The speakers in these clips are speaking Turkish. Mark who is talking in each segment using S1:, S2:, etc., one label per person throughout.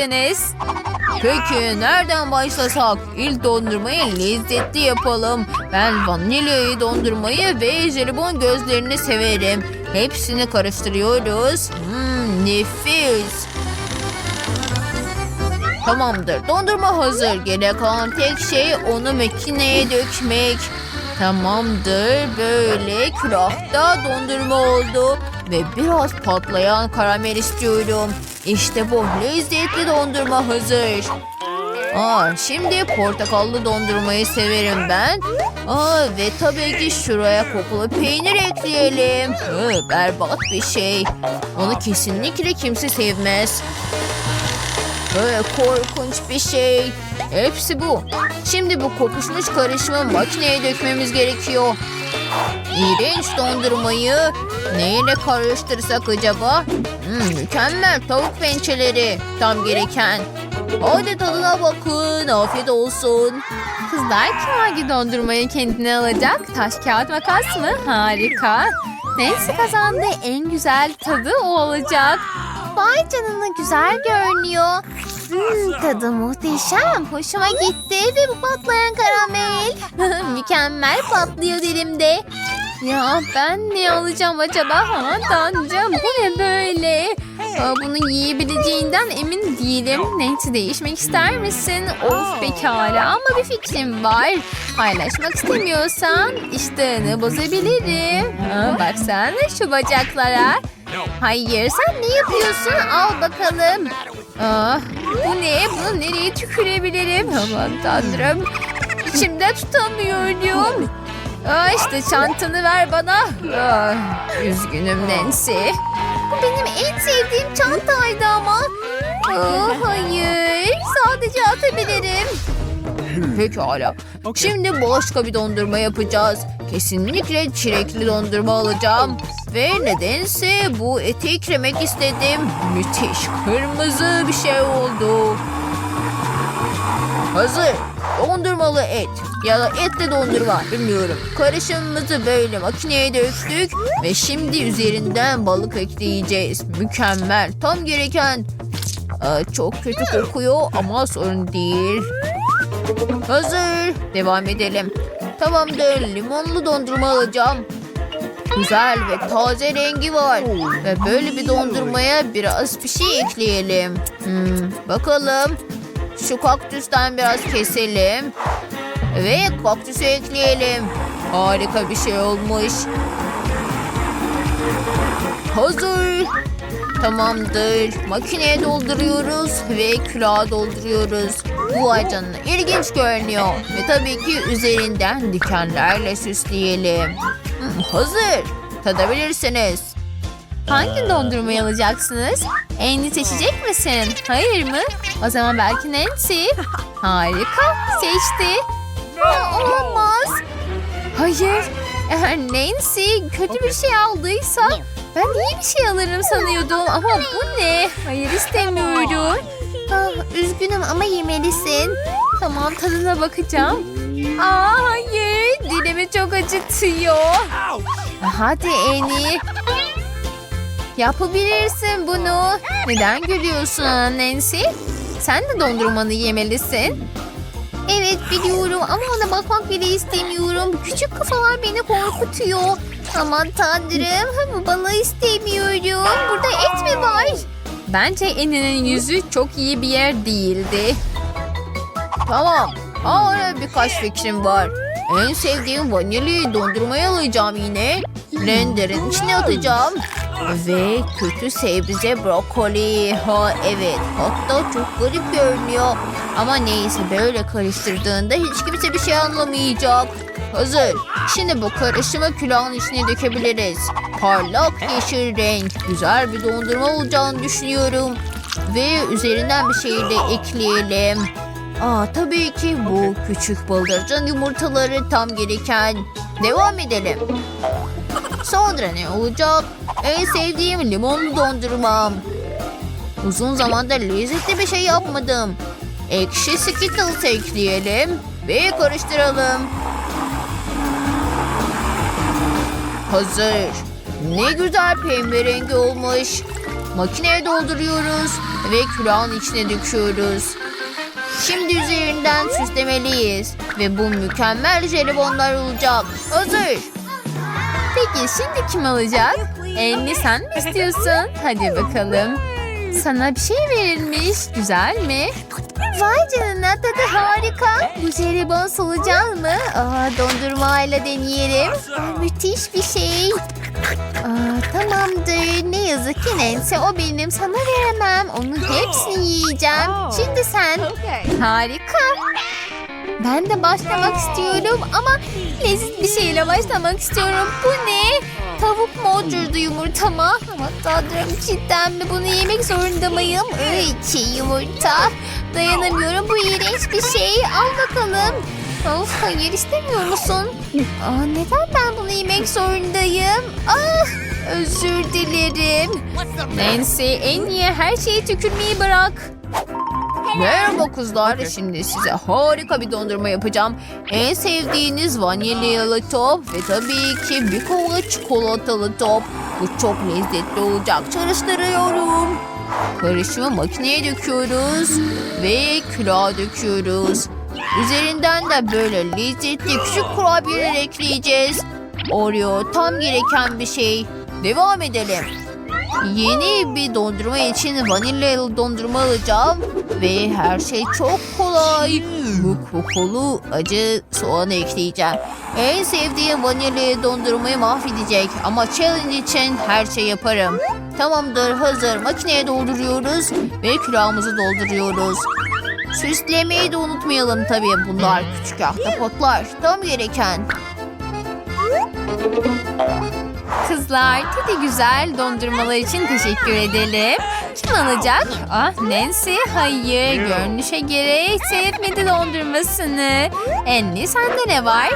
S1: Deniz. Peki nereden başlasak? İlk dondurmayı lezzetli yapalım. Ben vanilyayı dondurmayı ve jelibon gözlerini severim. Hepsini karıştırıyoruz. Hmm, nefis. Tamamdır. Dondurma hazır. Gerek kalan tek şey onu makineye dökmek. Tamamdır. Böyle külahta dondurma oldu. Ve biraz patlayan karamel istiyorum. İşte bu lezzetli dondurma hazır. Aa, şimdi portakallı dondurmayı severim ben. Aa, ve tabii ki şuraya kokulu peynir ekleyelim. Hı, berbat bir şey. Onu kesinlikle kimse sevmez. Böyle korkunç bir şey. Hepsi bu. Şimdi bu kokuşmuş karışımı makineye dökmemiz gerekiyor. İğrenç dondurmayı neyle karıştırsak acaba? Hmm, mükemmel tavuk pençeleri. Tam gereken. Hadi tadına bakın. Afiyet olsun.
S2: Kızlar kim hangi dondurmayı kendine alacak? Taş kağıt makas mı? Harika. Nancy kazandı. En güzel tadı o olacak. Vay canına güzel görünüyor. Hmm, tadı muhteşem. Hoşuma gitti ve bu patlayan karamel. Mükemmel patlıyor dilimde. Ya ben ne alacağım acaba? Ha, tanrım bu ne böyle? Aa, bunu yiyebileceğinden emin değilim. Nancy değişmek ister misin? Of pekala ama bir fikrim var. Paylaşmak istemiyorsan iştahını bozabilirim. Ha, baksana şu bacaklara. Hayır sen ne yapıyorsun? Al bakalım. Aa, bu ne? Bunu nereye tükürebilirim? Aman tanrım. İçimde tutamıyorum. Aa, işte çantanı ver bana. Aa, üzgünüm Nancy. Bu benim en sevdiğim çantaydı ama. Aa, hayır. Sadece atabilirim.
S1: Pekala. Şimdi başka bir dondurma yapacağız. Kesinlikle çilekli dondurma alacağım. Ve nedense bu eti eklemek istedim. Müthiş kırmızı bir şey oldu. Hazır. Dondurmalı et ya da etli dondurma bilmiyorum. Karışımımızı böyle makineye döktük ve şimdi üzerinden balık ekleyeceğiz. Mükemmel. Tam gereken. Aa, çok kötü kokuyor ama sorun değil. Hazır. Devam edelim. Tamamdır. Limonlu dondurma alacağım. Güzel ve taze rengi var. Ve böyle bir dondurmaya biraz bir şey ekleyelim. Hmm, bakalım. Şu kaktüsten biraz keselim. Ve kaktüsü ekleyelim. Harika bir şey olmuş. Hazır. Tamamdır. Makineye dolduruyoruz ve külaha dolduruyoruz. Bu canına ilginç görünüyor. Ve tabii ki üzerinden dikenlerle süsleyelim. Hmm, hazır. Tadabilirsiniz.
S2: Hangi dondurmayı alacaksınız? Andy seçecek misin? Hayır mı? O zaman belki Nancy. Harika. Seçti. Aa, olamaz. Hayır. Eğer Nancy kötü bir şey aldıysa ben iyi bir şey alırım sanıyordum. Ama bu ne? Hayır istemiyorum. Ah, üzgünüm ama yemelisin. Tamam tadına bakacağım. Aa, hayır. Dilimi çok acıtıyor. Hadi Annie. Yapabilirsin bunu. Neden gülüyorsun Nancy? Sen de dondurmanı yemelisin. Evet biliyorum ama ona bakmak bile istemiyorum. Küçük kafalar beni korkutuyor. Aman tanrım balığı istemiyorum. Burada et mi var? Bence Eninin yüzü çok iyi bir yer değildi.
S1: Tamam. Hala birkaç fikrim var. En sevdiğim vanilyayı dondurmaya alacağım yine. Blender'ın içine atacağım. Ve kötü sebze brokoli. Ha evet. Hatta çok garip görünüyor. Ama neyse böyle karıştırdığında hiç kimse bir şey anlamayacak. Hazır. Şimdi bu karışımı külahın içine dökebiliriz. Parlak yeşil renk. Güzel bir dondurma olacağını düşünüyorum. Ve üzerinden bir şey de ekleyelim. Aa, tabii ki bu küçük bıldırcın yumurtaları tam gereken. Devam edelim. Sonra ne olacak? En sevdiğim limonlu dondurmam. Uzun zamandır lezzetli bir şey yapmadım. Ekşi Skittles ekleyelim ve karıştıralım. Hazır. Ne güzel pembe rengi olmuş.
S3: makineye dolduruyoruz ve külahın içine döküyoruz. Şimdi üzerinden süslemeliyiz ve bu mükemmel jelibonlar olacak. Hazır.
S1: Peki şimdi kim alacak? Elini sen mi istiyorsun? Hadi bakalım. Sana bir şey verilmiş. Güzel mi? Vay canına tadı harika. Bu jelibon solucan mı? Aa, dondurmayla deneyelim. Aa, müthiş bir şey. Aa, tamamdır. Ne yazık ki Nancy o benim. Sana veremem. Onun hepsini yiyeceğim. Şimdi sen. Harika. Ben de başlamak istiyorum ama leziz bir şeyle başlamak istiyorum. Bu ne? Tavuk mu oturdu yumurtama? Ama tanrım cidden mi bunu yemek zorunda mıyım? Çiğ yumurta. Dayanamıyorum bu iğrenç bir şey. Al bakalım. Of hayır istemiyor musun? Aa, neden ben bunu yemek zorundayım? Ah, özür dilerim. Nancy en iyi her şeyi tükürmeyi bırak.
S3: Merhaba kızlar. Şimdi size harika bir dondurma yapacağım. En sevdiğiniz vanilyalı top ve tabii ki bir kova çikolatalı top. Bu çok lezzetli olacak. Çalıştırıyorum. Karışımı makineye döküyoruz ve külaha döküyoruz. Üzerinden de böyle lezzetli küçük kurabiyeler ekleyeceğiz. Oreo tam gereken bir şey. Devam edelim. Yeni bir dondurma için vanilyalı dondurma alacağım. Ve her şey çok kolay. Bu kokulu acı soğan ekleyeceğim. En sevdiğim vanilyalı dondurmayı mahvedecek. Ama challenge için her şey yaparım. Tamamdır hazır. Makineye dolduruyoruz. Ve külahımızı dolduruyoruz. Süslemeyi de unutmayalım tabii. Bunlar küçük ahtapotlar. Tam gereken.
S1: Kızlar tadı güzel dondurmalar için teşekkür edelim. Kim alacak? Ah Nancy hayır görünüşe göre hiç sevmedi dondurmasını. Enli sende ne var?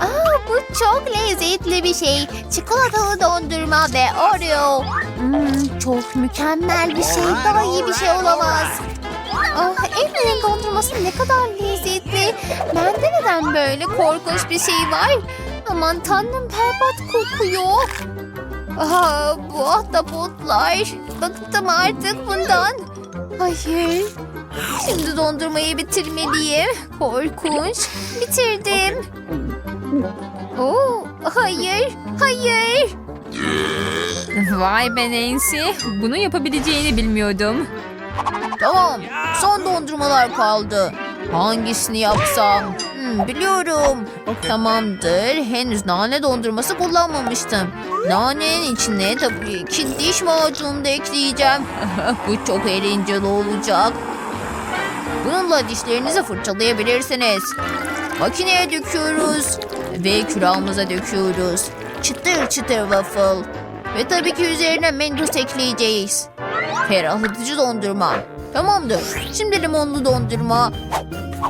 S1: Aa, bu çok lezzetli bir şey. Çikolatalı dondurma ve Oreo. Hmm, çok mükemmel bir şey. Daha iyi bir şey olamaz. Ah, Emily'nin dondurması ne kadar lezzetli. Bende neden böyle korkunç bir şey var? Aman tanrım berbat kokuyor. Aha, bu ahtapotlar. Bıktım artık bundan. Hayır. Şimdi dondurmayı bitirmeliyim. Korkunç. Bitirdim. Oo, hayır, hayır. Vay be Nancy. Bunu yapabileceğini bilmiyordum.
S3: Tamam. Son dondurmalar kaldı. Hangisini yapsam? Hmm, biliyorum. Tamamdır. Henüz nane dondurması kullanmamıştım. Nanenin içine tabii ki diş macunu da ekleyeceğim. Bu çok eğlenceli olacak. Bununla dişlerinizi fırçalayabilirsiniz. Makineye döküyoruz. Ve külahımıza döküyoruz. Çıtır çıtır waffle. Ve tabii ki üzerine mentos ekleyeceğiz. Ferahlatıcı dondurma. Tamamdır. Şimdi limonlu dondurma.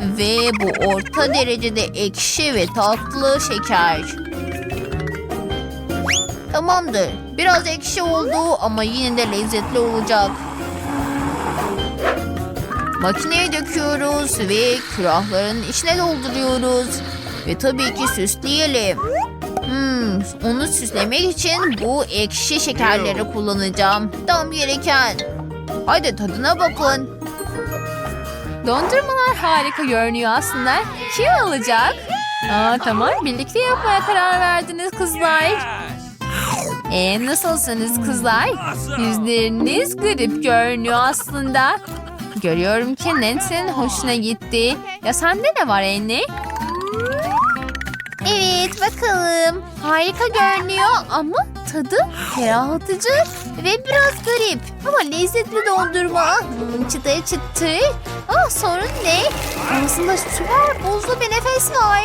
S3: Ve bu orta derecede ekşi ve tatlı şeker. Tamamdır. Biraz ekşi oldu ama yine de lezzetli olacak. Makineye döküyoruz ve külahların içine dolduruyoruz. Ve tabii ki süsleyelim. Hmm, onu süslemek için bu ekşi şekerleri kullanacağım. Tam gereken. Haydi tadına bakın.
S1: Dondurmalar harika görünüyor aslında. Kim alacak? Aa, tamam birlikte yapmaya karar verdiniz kızlar. E nasılsınız kızlar? Yüzleriniz garip görünüyor aslında. Görüyorum ki Nancy'nin hoşuna gitti. Ya sende ne var Annie? Evet bakalım. Harika görünüyor ama tadı ferahlatıcı ve biraz garip. Ama lezzetli dondurma. Hmm, çıtır çıtır. Ah sorun ne? Aslında süper buzlu bir nefes var.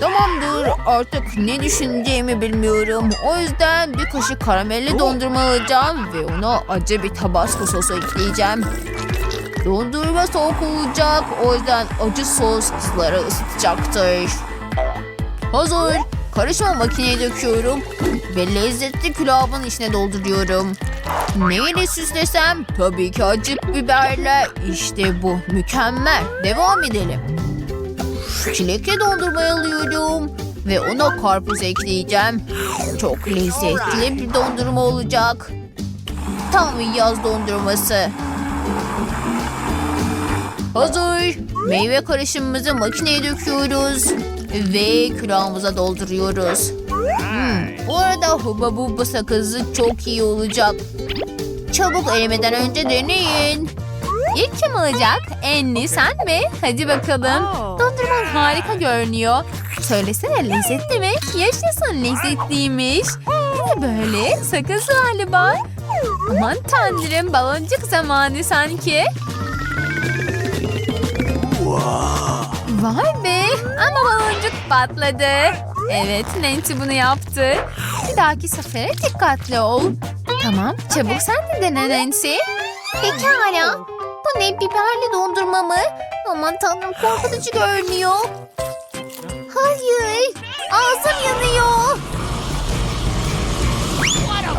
S3: Tamamdır artık ne düşüneceğimi bilmiyorum. O yüzden bir kaşık karamelli dondurma alacağım ve ona acı bir tabasco sosu ekleyeceğim. Dondurma soğuk olacak o yüzden acı sos kızları ısıtacaktır. Hazır. Karışımı makineye döküyorum ve lezzetli külahımın içine dolduruyorum. Neyle süslesem? Tabii ki acı biberle. İşte bu mükemmel. Devam edelim. Çilekli dondurmayı alıyorum. Ve ona karpuz ekleyeceğim. Çok lezzetli bir dondurma olacak. Tam bir yaz dondurması. Hazır. Meyve karışımımızı makineye döküyoruz. Ve külahımıza dolduruyoruz. Hmm, bu arada huba buba sakızı çok iyi olacak. Çabuk erimeden önce deneyin.
S1: İlk kim alacak? Enli sen mi? Hadi bakalım. Dondurman harika görünüyor. Söylesene lezzetli mi? Yaşasın lezzetliymiş. Ne böyle? Sakız galiba. Aman tanrım baloncuk zamanı sanki. Vay be ama baloncuk patladı. Evet Nancy bunu yaptı. Bir dahaki sefere dikkatli ol. Tamam çabuk sen de dene Nancy.
S3: Pekala. Bu ne biberli dondurma mı? Aman tanrım korkutucu görünüyor. Hayır. Ağzım yanıyor.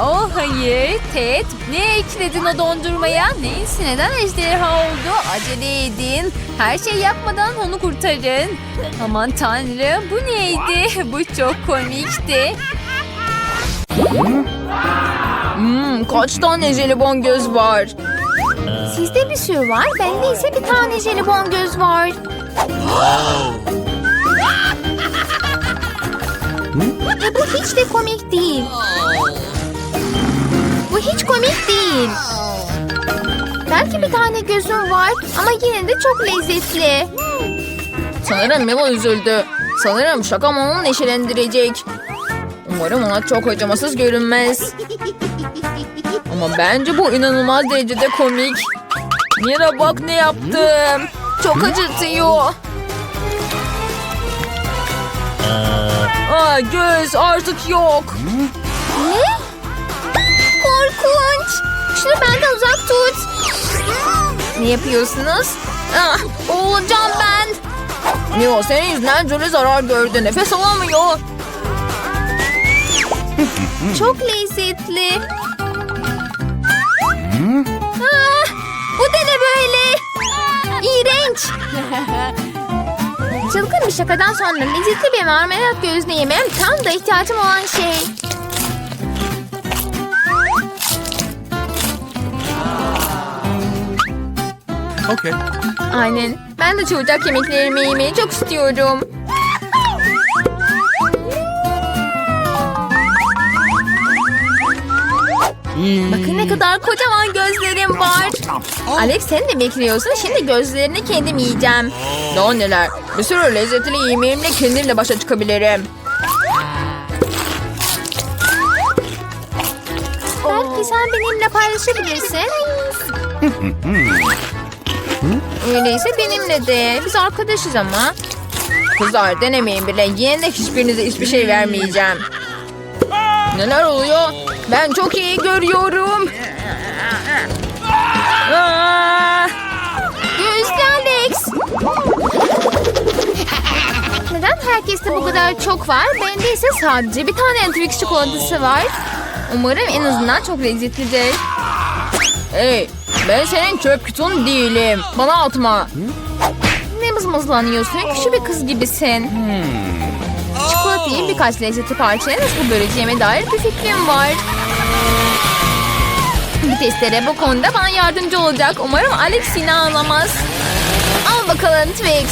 S1: Oh hayır Ted ne ekledin o dondurmaya? Neyse neden ejderha oldu? Acele edin. Her şey yapmadan onu kurtarın. Aman tanrım bu neydi? Bu çok komikti.
S3: Hmm, kaç tane jelibon göz var?
S1: Sizde bir sürü var. Bende ise bir tane jelibon göz var.
S3: Ve bu hiç de komik değil. Bu hiç komik değil.
S1: Belki bir tane gözüm var ama yine de çok lezzetli.
S3: Sanırım Memo üzüldü. Sanırım şakam onu neşelendirecek. Umarım ona çok acımasız görünmez. Ama bence bu inanılmaz derecede komik. Mira bak ne yaptım. Çok acıtıyor. Aa, göz artık yok.
S1: Ne? Korkunç. Şunu benden uzak tut.
S3: Ne yapıyorsunuz? Ah, boğulacağım ben. Mio senin yüzünden Julie zarar gördü. Nefes alamıyor.
S1: Çok lezzetli. Ah, bu da ne böyle? İğrenç. Çılgın bir şakadan sonra lezzetli bir marmelat gözlü yemem tam da ihtiyacım olan şey.
S4: Okay.
S3: Aynen. Ben de çocuk yemeklerimi yemeyi çok istiyorum. Bakın ne kadar kocaman gözlerim var. Alex sen de bekliyorsun. Şimdi gözlerini kendim yiyeceğim. Daha neler. Bir sürü lezzetli yemeğimle kendimle başa çıkabilirim.
S1: Belki sen benimle paylaşabilirsin.
S3: Öyleyse benimle de. Biz arkadaşız ama. Kızlar denemeyin bile. Yine de hiçbirinize hiçbir şey vermeyeceğim. Neler oluyor? Ben çok iyi görüyorum. Aa!
S1: Gözlü Alex. Neden herkeste bu kadar çok var? Bende ise sadece bir tane Twix çikolatası var.
S3: Umarım en azından çok lezzetlidir. Hey, ben senin çöp kutun değilim. Bana atma.
S1: Ne mızmızlanıyorsun? Küçük bir kız gibisin.
S3: Çikolatayı birkaç lezzetli parçaya nasıl böleceğime dair bir fikrim var. Bir bu konuda bana yardımcı olacak. Umarım Alex yine ağlamaz. Al bakalım Twix.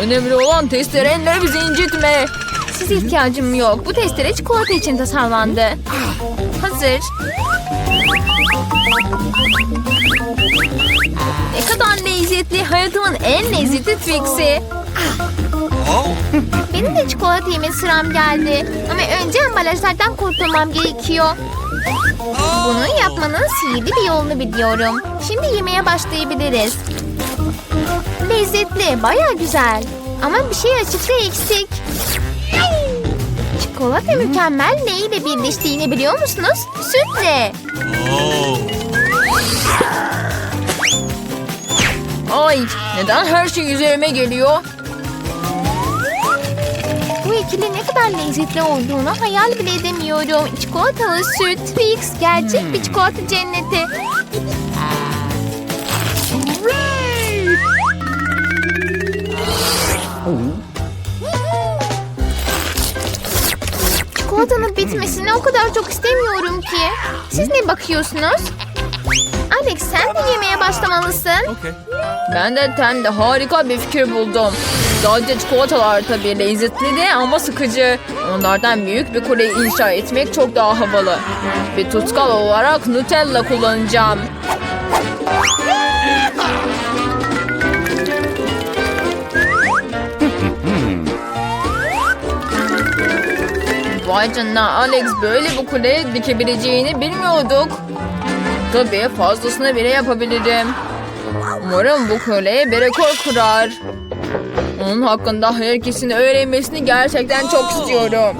S3: Önemli olan testerenle bizi incitme. Size ihtiyacım yok. Bu testere çikolata için tasarlandı. Hazır. Ne kadar lezzetli. Hayatımın en lezzetli Twix'i.
S1: Benim de çikolata yeme sıram geldi. Ama önce ambalajlardan kurtulmam gerekiyor. Bunu yapmanın sihirli bir yolunu biliyorum. Şimdi yemeye başlayabiliriz. Lezzetli, baya güzel. Ama bir şey açıkta eksik. Çikolata mükemmel neyle birleştiğini biliyor musunuz? Sütle.
S3: Ay neden her şey üzerime geliyor?
S1: Bu ikili ne kadar lezzetli olduğunu hayal bile edemiyorum. Çikolatalı süt, Twix, gerçek bir çikolata cenneti.
S5: Pizzanın bitmesini o kadar çok istemiyorum ki. Siz ne bakıyorsunuz? Alex sen de yemeğe başlamalısın.
S3: Ben de tende harika bir fikir buldum. Sadece çikolatalar tabii lezzetli de ama sıkıcı. Onlardan büyük bir kule inşa etmek çok daha havalı. Bir tutkal olarak Nutella kullanacağım. Vay canına Alex böyle bir kule dikebileceğini bilmiyorduk. Tabii fazlasını bile yapabilirim. Umarım bu kule bir rekor kurar. Onun hakkında herkesin öğrenmesini gerçekten çok istiyorum.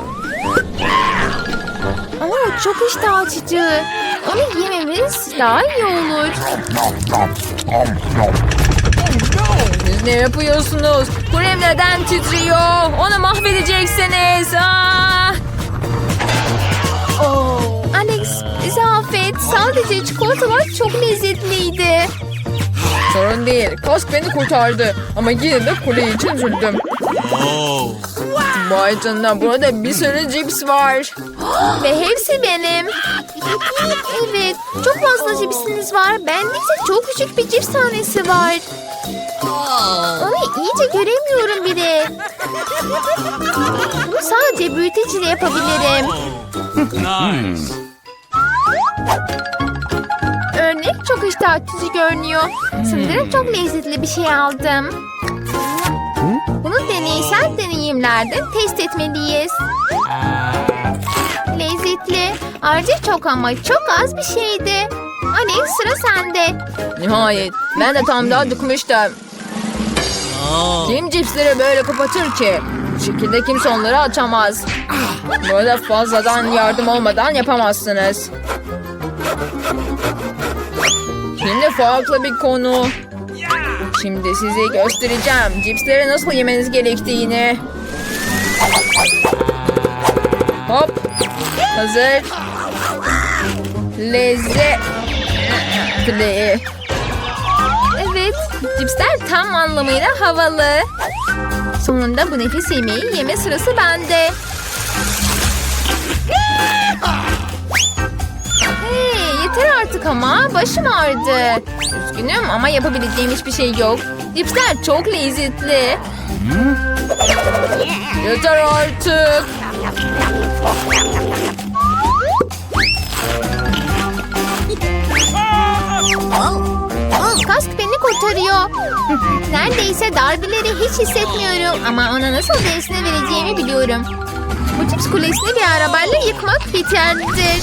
S5: Ama çok iştah açıcı. Onu yememiz daha iyi olur.
S3: Siz ne yapıyorsunuz? Kulem neden titriyor? Onu mahvedeceksiniz. Ah!
S5: Sadece çikolatalar çok lezzetliydi.
S3: Sorun değil. Kask beni kurtardı. Ama yine de kule için üzüldüm. Vay canına burada bir sürü cips var.
S5: Ve hepsi benim. Evet, çok fazla cipsiniz var. Bende ise çok küçük bir cips tanesi var. Onu iyice göremiyorum bile. Bunu sadece büyüteciyle yapabilirim.
S4: Nice.
S5: Örnek çok iştah açıcı görünüyor. Sanırım çok lezzetli bir şey aldım. Bunu deneysel deneyimlerde test etmeliyiz. Lezzetli. Ayrıca çok ama çok az bir şeydi. Alex sıra sende.
S3: Nihayet. Ben de tam daha dıkmıştım. Kim cipsleri böyle kapatır ki? Bu şekilde kimse onları açamaz. Böyle fazladan yardım olmadan yapamazsınız. Farklı bir konu. Şimdi size göstereceğim cipsleri nasıl yemeniz gerektiğini. Hop. Hazır. Lezzet. Evet.
S5: Evet, cipsler tam anlamıyla havalı. Sonunda bu nefis yemeği yeme sırası bende. Yeter artık ama başım ağrıdı. Üzgünüm ama yapabileceğim hiçbir şey yok. Cipsler çok lezzetli.
S3: Yeter artık.
S5: Kask beni kurtarıyor. Neredeyse darbeleri hiç hissetmiyorum ama ona nasıl dersine vereceğimi biliyorum. Bu cips kulesini bir arabayla yıkmak yeterlidir.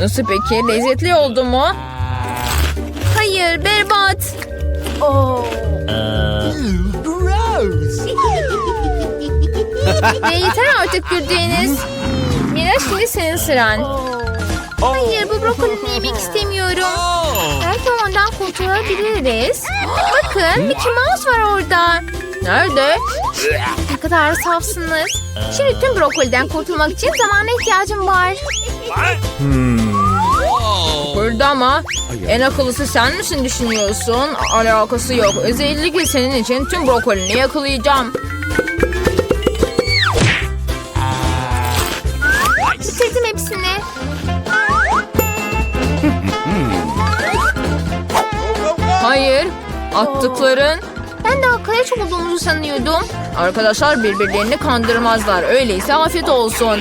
S3: Nasıl peki? Lezzetli oldu mu?
S5: Hayır berbat. Ve yeter artık güldüğünüz. Mira şimdi senin sıran. Hayır bu brokolini yemek istemiyorum.
S4: Oh.
S5: Belki ondan kurtulabiliriz. Bakın Mickey Mouse var orada.
S3: Nerede?
S1: Ne kadar safsınız. Şimdi tüm brokoliden kurtulmak için zamana ihtiyacım var.
S4: What?
S3: Burada ama en akıllısı sen misin düşünüyorsun? Alakası yok. Özellikle senin için tüm brokolini yakalayacağım.
S1: Bitirdim hepsini.
S3: Hayır. Attıkların.
S1: Ben akıllı çok olduğumuzu sanıyordum.
S3: Arkadaşlar birbirlerini kandırmazlar. Öyleyse afiyet olsun.